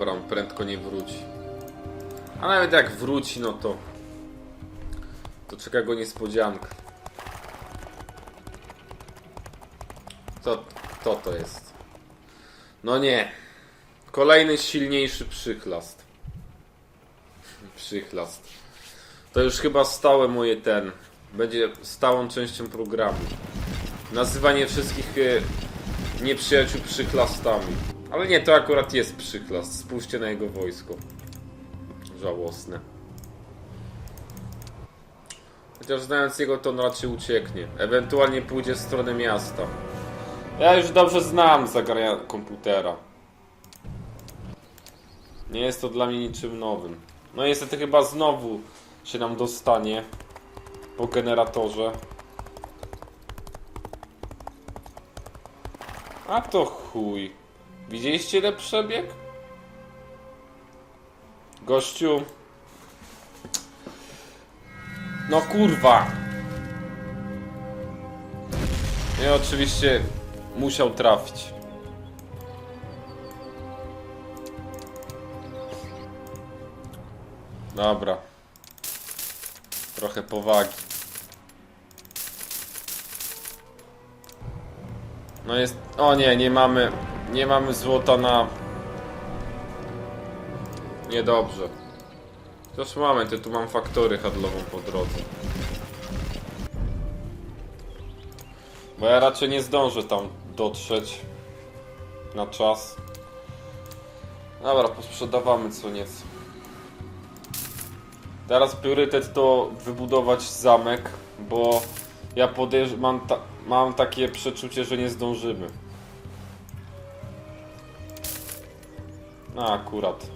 On prędko nie wróci. A nawet jak wróci, no to... To czeka go niespodzianka. Co to, to jest? No nie. Kolejny silniejszy przychlast. Przychlast. To już chyba stałe moje ten. Będzie stałą częścią programu. Nazywanie wszystkich e, nieprzyjaciół przyklasstami. Ale nie, to akurat jest przyklast. Spójrzcie na jego wojsko. Żałosne. Chociaż znając jego, to on raczej ucieknie. Ewentualnie pójdzie w stronę miasta. Ja już dobrze znam zagrania komputera. Nie jest to dla mnie niczym nowym. No niestety chyba znowu się nam dostanie po generatorze. A to chuj. Widzieliście ile przebieg? Gościu. No kurwa. I oczywiście musiał trafić. Dobra. Trochę powagi. No jest. O nie, nie mamy. Nie mamy złota na. Niedobrze. Też mamy, ty tu mam faktory handlową po drodze. Bo ja raczej nie zdążę tam dotrzeć na czas. Dobra, posprzedawamy co nieco. Teraz priorytet to wybudować zamek, bo ja mam, ta mam takie przeczucie, że nie zdążymy. No akurat.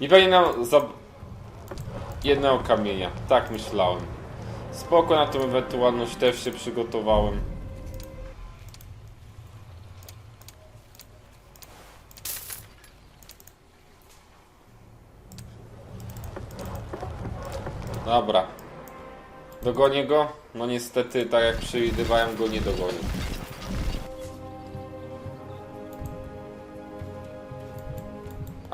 Nie pewnie za jednego kamienia. Tak myślałem. Spoko na tą ewentualność też się przygotowałem. Dobra. Dogonię go? No niestety, tak jak przewidywałem, go nie dogonię.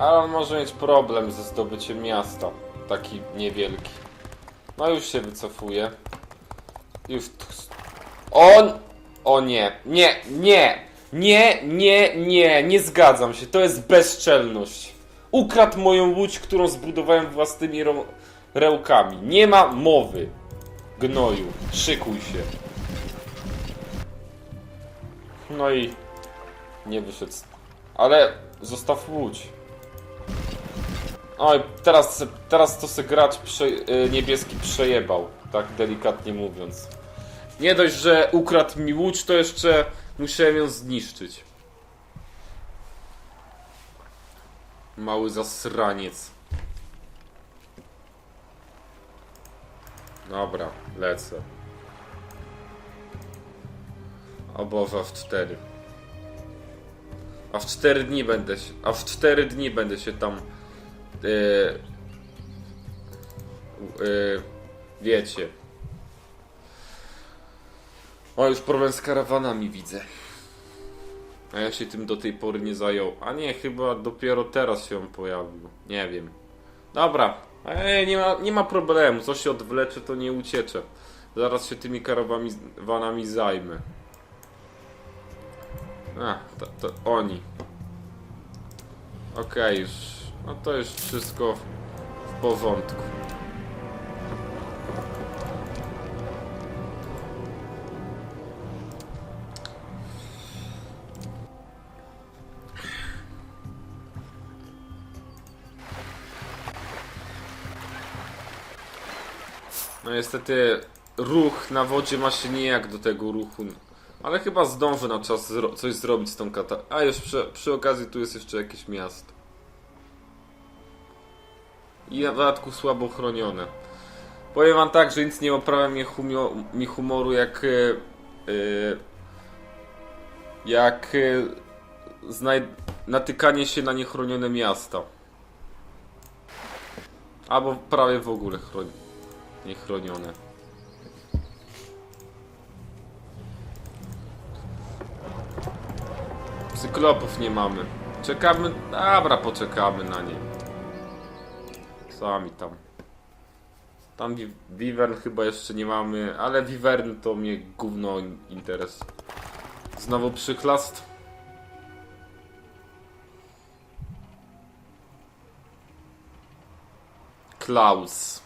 Ale on może mieć problem ze zdobyciem miasta. Taki niewielki. No już się wycofuje. Już. On! O nie, nie, nie! Nie, nie, nie, nie zgadzam się. To jest bezczelność. Ukradł moją łódź, którą zbudowałem własnymi rełkami. Nie ma mowy. Gnoju, szykuj się. No i nie wyszedł. Ale zostaw łódź. Oj, teraz, teraz to se gracz prze, y, niebieski przejebał, tak delikatnie mówiąc. Nie dość, że ukradł mi łódź, to jeszcze musiałem ją zniszczyć. Mały zasraniec. Dobra, lecę. O Boże, w cztery. A w cztery dni będę się, a w cztery dni będę się tam yy, yy, wiecie. O, już problem z karawanami widzę. A ja się tym do tej pory nie zajął. A nie, chyba dopiero teraz się on pojawił. Nie wiem. Dobra. Ej, nie ma, nie ma problemu. Co się odwlecze, to nie ucieczę. Zaraz się tymi karawanami zajmę. A, to, to oni. Okej, już. No to już wszystko w porządku. No niestety ruch na wodzie ma się nijak do tego ruchu. Ale chyba zdążę na czas zro coś zrobić z tą kata. A już przy, przy okazji tu jest jeszcze jakieś miasto. I na dodatku słabo chronione. Powiem wam tak, że nic nie oprawia mi, humio, mi humoru jak... Yy, jak... Yy, natykanie się na niechronione miasta. Albo prawie w ogóle chroni niechronione. Cyklopów nie mamy. Czekamy, dobra, poczekamy na nie. Sami tam. Tam wi- Vivern chyba jeszcze nie mamy, ale Vivern to mnie gówno in- interes. Znowu przyklas. Klaus.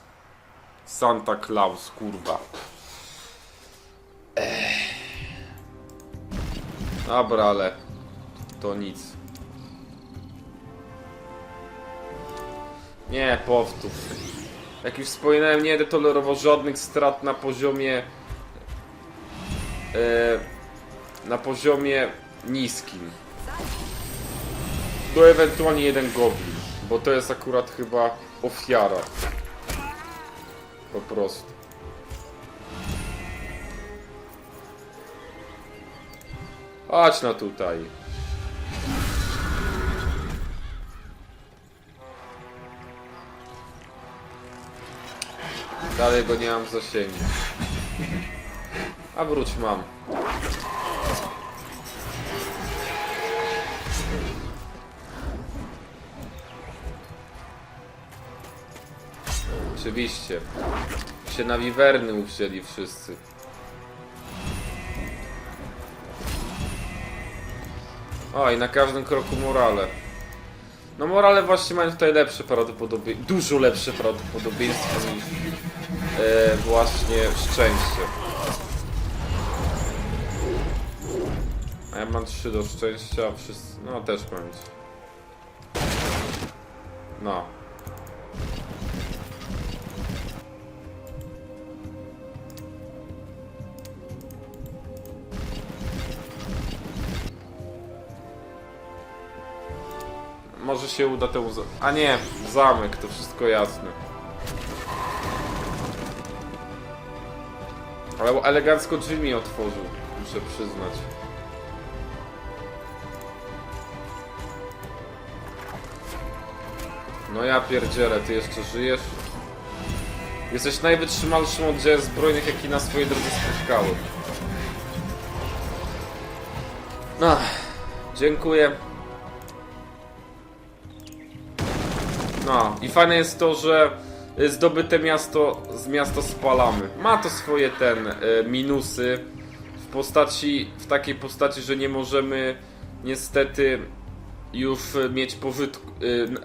Santa Claus, kurwa. Ech. Dobra, ale to nic. Nie, powtórz. Jak już wspominałem, nie będę tolerował żadnych strat na poziomie... E, na poziomie niskim. To ewentualnie jeden goblin, bo to jest akurat chyba ofiara. Po prostu. Chodź no tutaj. Dalej go nie mam w zasięgu. A wróć mam. Oczywiście. Się na wiwerny uwzięli wszyscy. O, i na każdym kroku morale. No morale właśnie mają tutaj lepsze prawdopodobieństwo, dużo lepsze prawdopodobieństwo niż e, właśnie szczęście. A ja mam 3 do szczęścia, wszyscy, no też mam. No. Może się uda temu... A nie, zamek, to wszystko jasne. Ale elegancko mi otworzył, muszę przyznać. No ja pierdzielę, ty jeszcze żyjesz? Jesteś najwytrzymalszym oddziałem zbrojnych, jaki na swojej drodze spotkałem. No, dziękuję. No i fajne jest to, że zdobyte miasto z miasta spalamy. Ma to swoje ten y, minusy w postaci, w takiej postaci, że nie możemy niestety już y, mieć pożytku, y, n-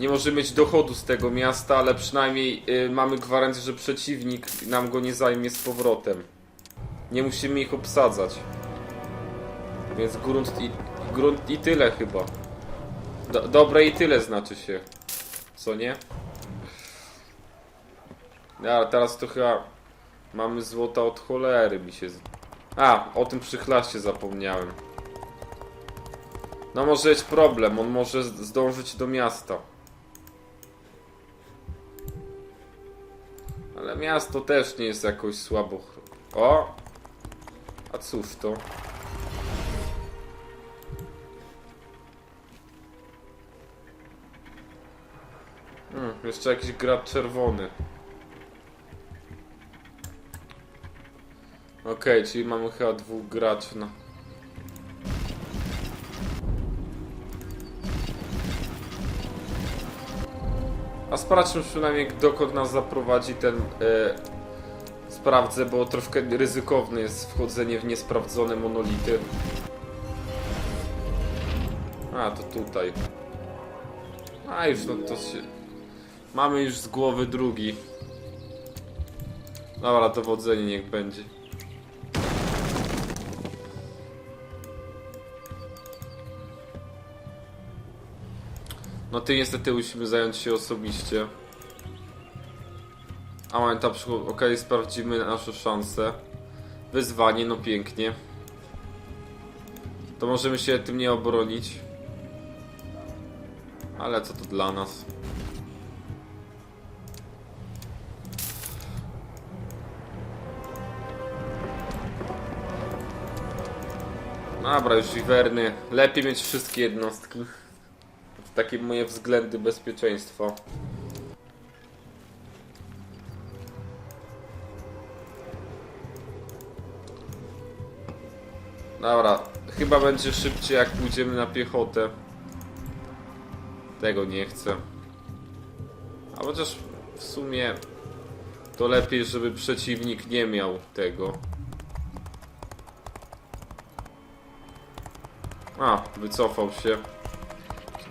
nie możemy mieć dochodu z tego miasta, ale przynajmniej y, mamy gwarancję, że przeciwnik nam go nie zajmie z powrotem. Nie musimy ich obsadzać. Więc grunt i, grunt i tyle chyba. Do, dobre i tyle znaczy się. Co nie? Ja, teraz to chyba mamy złota od cholery mi się... z- A, o tym przychlaście zapomniałem. No może być problem, on może zdążyć do miasta. Ale miasto też nie jest jakoś słabo... O! A cóż to? Hmm, jeszcze jakiś gracz czerwony. Okej, czyli mamy chyba dwóch graczy na... A sprawdźmy przynajmniej dokąd nas zaprowadzi ten... E, sprawdzę, bo troszkę ryzykowne jest wchodzenie w niesprawdzone monolity. A, to tutaj. A, już no to się... Mamy już z głowy drugi. Dobra, dowodzenie niech będzie. No ty niestety musimy zająć się osobiście. A mamy tam Okej, sprawdzimy nasze szanse. Wyzwanie, no pięknie. To możemy się tym nie obronić. Ale co to dla nas? Dobra, już wiwerny. Lepiej mieć wszystkie jednostki. Takie moje względy bezpieczeństwa. Dobra, chyba będzie szybciej jak pójdziemy na piechotę. Tego nie chcę. A chociaż w sumie to lepiej, żeby przeciwnik nie miał tego. A, wycofał się.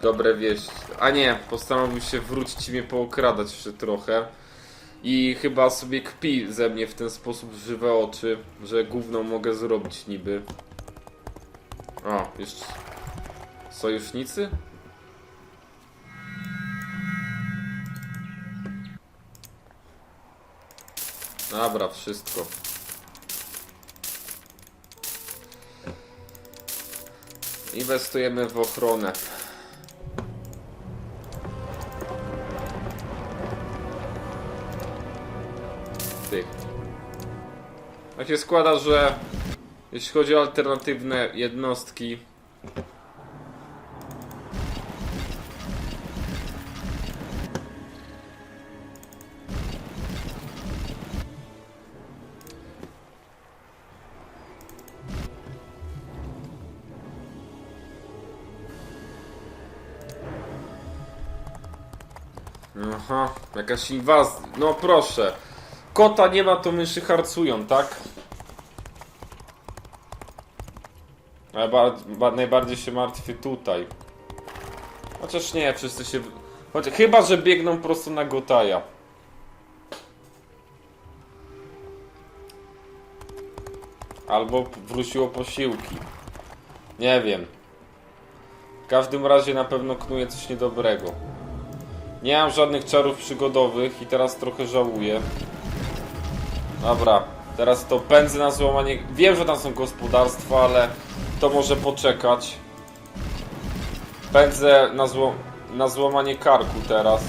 Dobre wieści. A nie, postanowił się wrócić i mnie pookradać jeszcze trochę. I chyba sobie kpi ze mnie w ten sposób w żywe oczy, że gówno mogę zrobić niby. O, jeszcze... Sojusznicy? Dobra, wszystko. Inwestujemy w ochronę. Tak się składa, że jeśli chodzi o alternatywne jednostki, Aha, jakaś inwazja. No proszę. Kota nie ma, to myszy harcują, tak? Najbardziej się martwię tutaj. Chociaż nie, wszyscy się... Chyba, że biegną prosto na Gotaja. Albo wróciło posiłki. Nie wiem. W każdym razie na pewno knuje coś niedobrego. Nie mam żadnych czarów przygodowych i teraz trochę żałuję. Dobra, teraz to pędzę na złamanie. Wiem, że tam są gospodarstwa, ale to może poczekać. Pędzę na, zło... na złamanie karku teraz.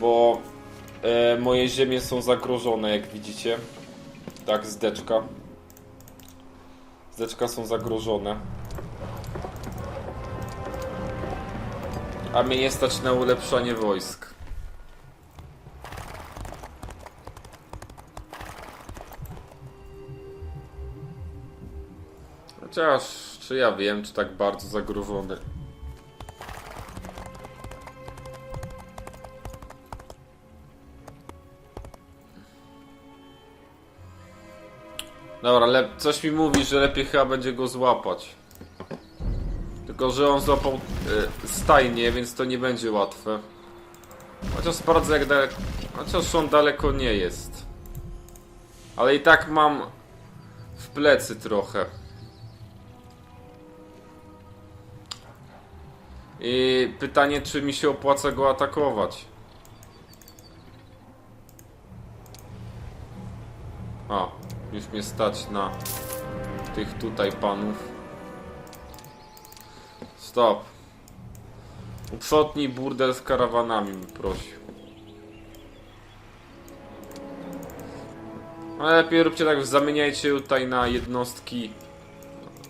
Bo e, moje ziemie są zagrożone, jak widzicie. Tak, zdeczka. Zdeczka są zagrożone. A mnie nie stać na ulepszanie wojsk. Chociaż, czy ja wiem, czy tak bardzo zagrożony. Dobra, ale coś mi mówi, że lepiej chyba będzie go złapać. Tylko, że on złapał y, stajnie, więc to nie będzie łatwe. Chociaż sprawdzę jak daleko... Chociaż on daleko nie jest. Ale i tak mam w plecy trochę. I pytanie, czy mi się opłaca go atakować. A, już mnie stać na tych tutaj panów. Stop. Uprzątnij burdel z karawanami, mi prosił. Ale lepiej róbcie tak, zamieniajcie tutaj na jednostki.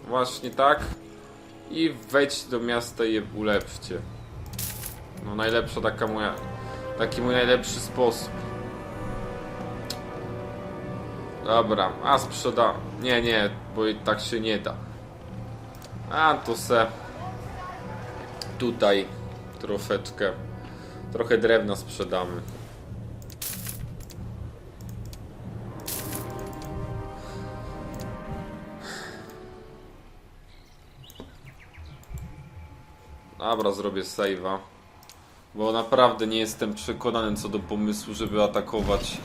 Właśnie tak. I wejdźcie do miasta i je ulepszcie. No najlepsza taka moja... Taki mój najlepszy sposób. Dobra, a sprzeda... Nie, nie, bo i tak się nie da. A to se... Tutaj troszeczkę... Trochę drewna sprzedamy. Dobra, zrobię save'a. Bo naprawdę nie jestem przekonany co do pomysłu, żeby atakować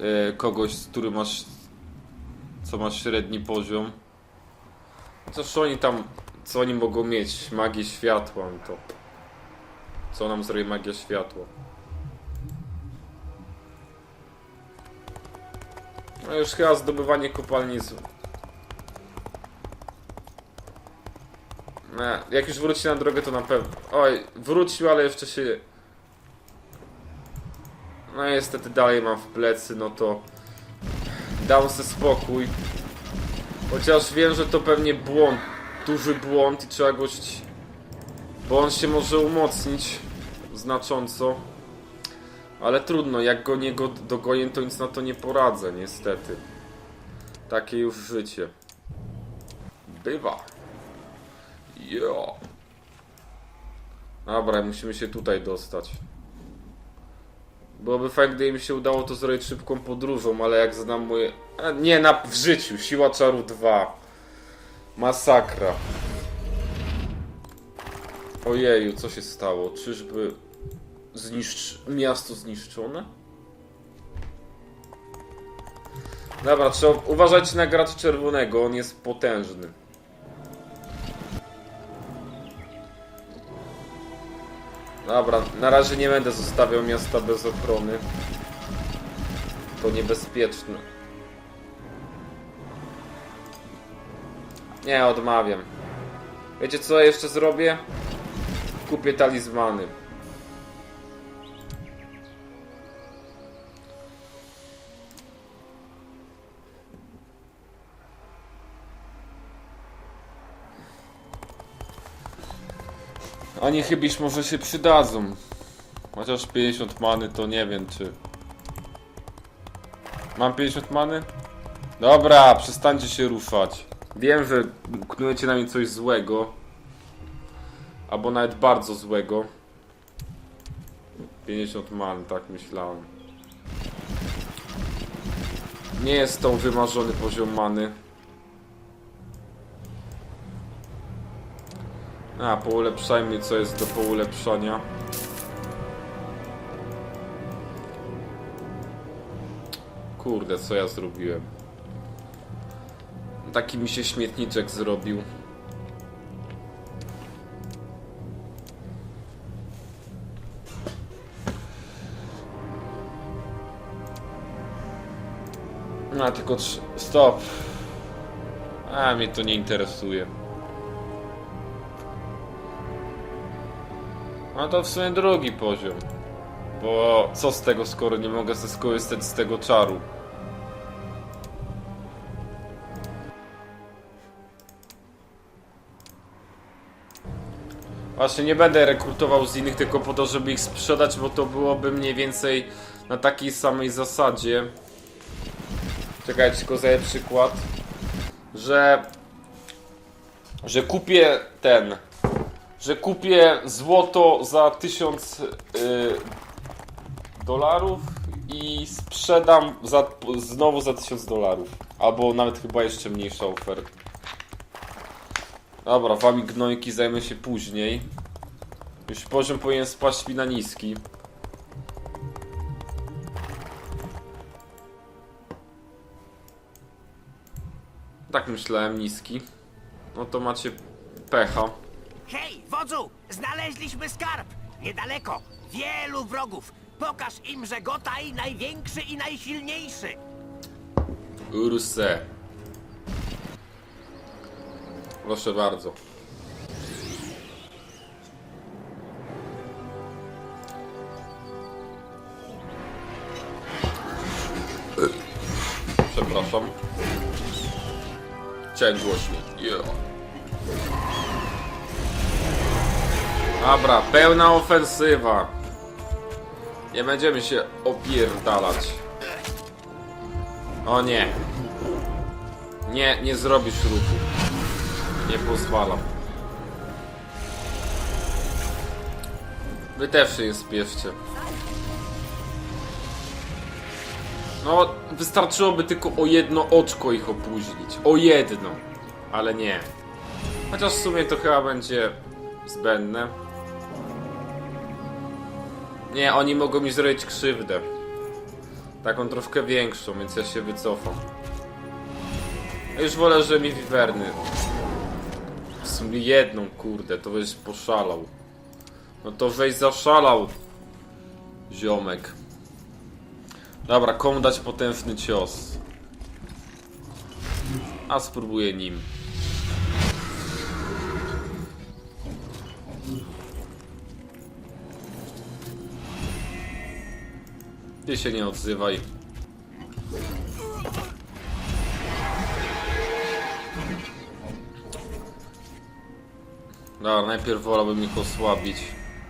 e, kogoś, z którym masz. co ma średni poziom. Cóż oni tam. co oni mogą mieć? Magię światła, to. Co nam zrobi magia światła? No już chyba zdobywanie kopalni. Nie, jak już wróci na drogę, to na pewno. Oj, wrócił, ale jeszcze się. No niestety dalej mam w plecy, no to. Dam sobie spokój. Chociaż wiem, że to pewnie błąd. Duży błąd i trzeba go. Bo on się może umocnić znacząco. Ale trudno, jak go nie go dogonię, to nic na to nie poradzę, niestety. Takie już życie. Bywa. Jo. Dobra, musimy się tutaj dostać. Byłoby fajnie, gdyby mi się udało to zrobić szybką podróżą, ale jak znam moje... A, nie, na, w życiu. Siła czaru 2. Masakra. Ojeju, co się stało? Czyżby zniszcz... miasto zniszczone? Dobra, trzeba uważać na gracz czerwonego, on jest potężny. Dobra, na razie nie będę zostawiał miasta bez ochrony. To niebezpieczne. Nie, odmawiam. Wiecie co jeszcze zrobię? Kupię talizmany. Oni chybiś może się przydadzą. Chociaż 50 many to nie wiem czy... Mam 50 many? Dobra, przestańcie się ruszać. Wiem, że knujecie na mnie coś złego. Albo nawet bardzo złego. 50 man, tak myślałem. Nie jest to wymarzony poziom many. A, poulepszajmy co jest do poulepszania. Kurde, co ja zrobiłem? Taki mi się śmietniczek zrobił. A, tylko stop. A, mnie to nie interesuje. No to w sumie drugi poziom. Bo co z tego, skoro nie mogę skorzystać z tego czaru? Właśnie nie będę rekrutował z innych tylko po to, żeby ich sprzedać, bo to byłoby mniej więcej na takiej samej zasadzie. Czekajcie, tylko zaję przykład. Że... Że kupię ten... Że kupię złoto za 1000 y, dolarów i sprzedam za, znowu za 1000 dolarów. Albo nawet chyba jeszcze mniejsza oferta. Dobra, wami gnojki zajmę się później. Już poziom powinien spaść mi na niski. Tak myślałem, niski. No to macie pecha. Hej, wodzu! Znaleźliśmy skarb! Niedaleko! Wielu wrogów! Pokaż im, że Gotaj największy i najsilniejszy! Urse. Proszę bardzo. Przepraszam. Chciałem głośniej. Yeah. Dobra, pełna ofensywa. Nie będziemy się opierdalać. O nie. Nie, nie zrobisz ruchu. Nie pozwalam. Wy też się nie spieszcie. No, wystarczyłoby tylko o jedno oczko ich opóźnić. O jedno. Ale nie. Chociaż w sumie to chyba będzie zbędne. Nie, oni mogą mi zrobić krzywdę. Taką troszkę większą, więc ja się wycofam. Już wolę, że mi wiwerny. W sumie jedną, kurde, to weź poszalał. No to weź zaszalał. Ziomek. Dobra, komu dać potężny cios? A spróbuję nim. Ty się nie odzywaj. Dobra, najpierw wolałbym ich osłabić.